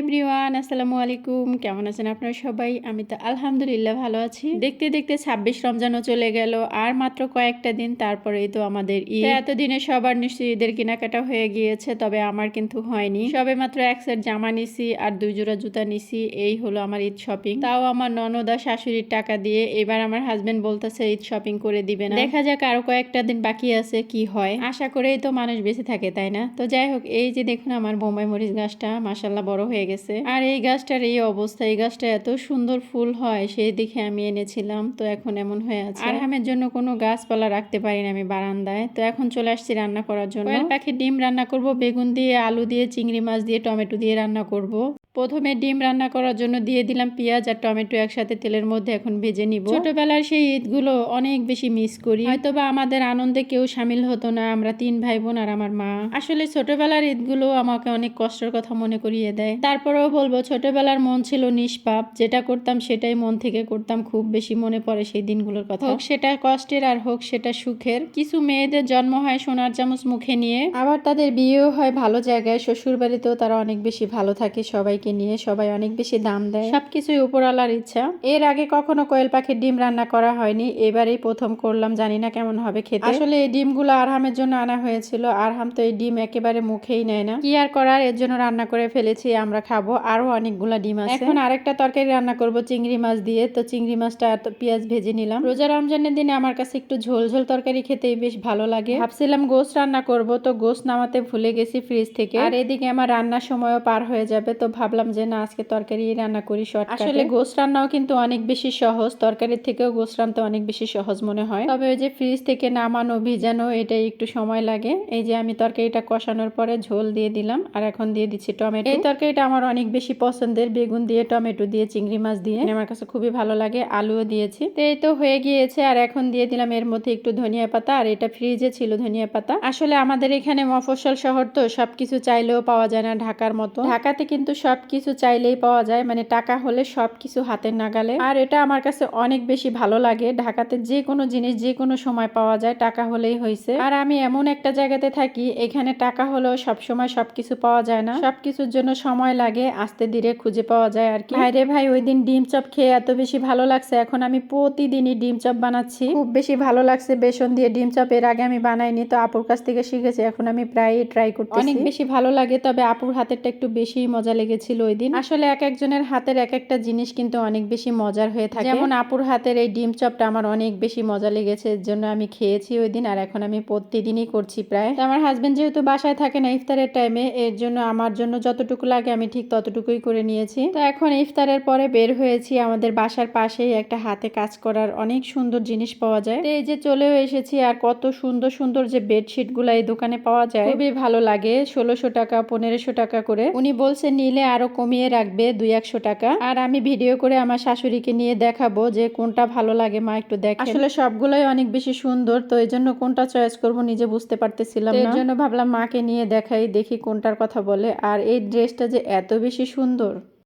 Everyone, আসসালামু আলাইকুম। কেমন আছেন আপনারা সবাই? আমি তো আলহামদুলিল্লাহ ভালো আছি। দেখতে দেখতে ছাব্বিশ রমজানও চলে গেল, আর মাত্র কয়েকটা দিন তারপরেই তো আমাদের ঈদ। এতদিনে সবার নিশ্চয়ই ঈদের কেনাকাটা হয়ে গিয়েছে, তবে আমার কিন্তু হয়নি। সবে মাত্র এক সেট জামা নিছি আর দুই জোড়া জুতা নিছি, এই হলো আমার ঈদ শপিং। তাও আমার ননদা শাশুড়ির টাকা দিয়ে এবার আমার হাজবেন্ড বলতেছে ঈদ শপিং করে দিবে না। দেখা যাক আরও কয়েকটা দিন বাকি আছে, কি হয়। আশা করেই তো মানুষ বেঁচে থাকে, তাই না? তো যাই হোক, এই যে দেখুন আমার বোম্বাই মরিচ গাছটা মাসাল্লাহ বড় হয়ে গেছে। আর এই গাছটার এই অবস্থা এই গাছটা এত সুন্দর ফুল হয় সেই দেখে আমি এনেছিলাম তো এখন এমন হয়ে আছে। আর আমের জন্য কোনো গাছপালা রাখতে পারি না আমি বারান্দায়। তো এখন চলে আসছি রান্না করার জন্য। পাখি ডিম রান্না করব বেগুন দিয়ে আলু দিয়ে চিংড়ি মাছ দিয়ে টমেটো দিয়ে রান্না করব। প্রথমে ডিম রান্না করার জন্য দিয়ে দিলাম পেঁয়াজ আর টমেটো একসাথে তেলের মধ্যে এখন ভেজে নিব। ছোটবেলার সেই ঈদগুলো অনেক বেশি মিস করি। হয়তো বা আমাদের আনন্দে কেউ সামিল হতো না, আমরা তিন ভাই বোন আর আমার মা। আসলে ছোটবেলার ঈদগুলো আমাকে অনেক কষ্টের কথা মনে করিয়ে দেয়। তারপরেও বলব, ছোটবেলার মন ছিল নিষ্পাপ, যেটা করতাম সেটাই মন থেকে করতাম, খুব বেশি মনে পড়ে সেই দিনগুলোর কথা। হোক সেটা কষ্টের আর হোক সেটা সুখের। কিছু মেয়েদের জন্ম হয় সোনার চামচ মুখে নিয়ে, আবার তাদের বিয়েও হয় ভালো জায়গায় শ্বশুর বাড়িতেও তারা অনেক বেশি ভালো থাকে সবাইকে নিয়ে সবাই অনেক বেশি দাম দেয়। সবকিছুই উপরওয়ালার ইচ্ছা। এর আগে কখনো কোয়েল পাখির ডিম রান্না করা হয়নি, এবারেই প্রথম করলাম, জানি না কেমন হবে খেতে। আসলে এই ডিমগুলো আরহামের জন্য আনা হয়েছিল, আরহাম তো এই ডিম একেবারে মুখেই নেয় না। কি আর করার, এর জন্য রান্না করে ফেলেছি, আমরা খাব আরও অনেকগুলা ডিম আছে। এখন আরেকটা তরকারি রান্না করব, চিংড়ি মাছ দিয়ে। তো চিংড়ি মাছটা পেঁয়াজ ভেজে নিলাম। রোজা রমজানের দিনে আমার কাছে একটু ঝোল ঝোল তরকারি খেতেই বেশ ভালো লাগে। ভাবছিলাম গোস রান্না করব, তো গোস নামাতে ভুলে গেছি ফ্রিজ থেকে। আর এদিকে আমার রান্নার সময়ও পার হয়ে যাবে, তো ভাবলাম যে না, আজকে তরকারি রান্না করি শর্ট আসলে গোস রান্নাও কিন্তু অনেক বেশি সহজ, তরকারির থেকেও গোস রান্না অনেক বেশি সহজ মনে হয়। তবে ওই যে ফ্রিজ থেকে নামানো ভিজানো, এটাই একটু সময় লাগে। এই যে আমি তরকারিটা কষানোর পরে ঝোল দিয়ে দিলাম, আর এখন দিয়ে দিচ্ছি টমেটো। এই তরকারিটা আমার অনেক বেশি পছন্দের, বেগুন দিয়ে, টমেটো দিয়ে, চিংড়ি মাছ দিয়ে। আমার কাছে খুবই ভালো লাগে, আলুও দিয়েছি। তো এই তো হয়ে গিয়েছে, আর এখন দিয়ে দিলাম এর মধ্যে একটু ধনিয়া পাতা, আর এটা ফ্রিজে ছিল ধনিয়া পাতা। আসলে আমাদের এখানে মফস্বল শহর তো, সবকিছু চাইলেও পাওয়া যায় না ঢাকার মতো। ঢাকাতে কিন্তু সবকিছু চাইলেই পাওয়া যায় মানে টাকা হলে সবকিছু হাতের নাগালে। আর এটা আমার কাছে অনেক বেশি ভালো লাগে। ঢাকাতে যে কোনো জিনিস, যে কোনো সময় পাওয়া যায়, টাকা হলেই হয়েছে আর আমি এমন একটা জায়গাতে থাকি, এখানে টাকা হলেও সবসময় সবকিছু পাওয়া যায় না। সবকিছুর জন্য সময় লাগে, আস্তে ধীরে খুঁজে পাওয়া যায় আর কি। ভাই রে ভাই, ওই দিন ডিম চপ খেয়ে এত বেশি ভালো লাগছে, এখন আমি প্রতিদিনই ডিম চপ বানাচ্ছি। খুব বেশি ভালো লাগছে, বেসন দিয়ে ডিম চপ এর আগে আমি বানাইনি, তো আপুর কাছ থেকে শিখেছি, এখন আমি প্রায় ট্রাই করতে অনেক বেশি ভালো লাগে, তবে আপুর হাতেরটা একটু বেশি মজা লেগেছিল। ওই দিন। আসলে এক একজনের হাতের এক একটা জিনিস কিন্তু অনেক বেশি মজার হয়ে থাকে। যেমন আপুর হাতের এই ডিম চপটা আমার অনেক বেশি মজা লেগেছে এর জন্য আমি খেয়েছি ওই দিন আর এখন আমি প্রতিদিনই করছি প্রায়। তো আমার হাজবেন্ড যেহেতু বাসায় থাকে না ইফতারের টাইমে এর জন্য আমার জন্য যতটুকু লাগে আমি ঠিক ততটুকুই করে নিয়েছি। তো এখন ইফতারের পরে বের হয়েছি আমাদের বাসার পাশেই একটা হাতে কাজ করার অনেক সুন্দর জিনিস পাওয়া যায়। তো এই যে চলেও এসেছি আর কত সুন্দর সুন্দর যে বেডশিটগুলা এই দোকানে পাওয়া যায় খুবই ভালো লাগে ষোলোশো টাকা পনেরোশো টাকা করে। উনি বলছে নিলে আরও কমিয়ে রাখবে দুই একশো টাকা। আর আমি ভিডিও করে আমার শাশুড়িকে নিয়ে দেখাবো যে কোনটা ভালো লাগে মা একটু দেখ আসলে সবগুলোই অনেক বেশি সুন্দর তো এই জন্য কোনটা চয়েস করব নিজে বুঝতে পারতেছিলাম এর জন্য ভাবলাম মাকে নিয়ে দেখাই দেখি কোনটার কথা বলে। আর এই ড্রেসটা যে এত বেশি সুন্দর।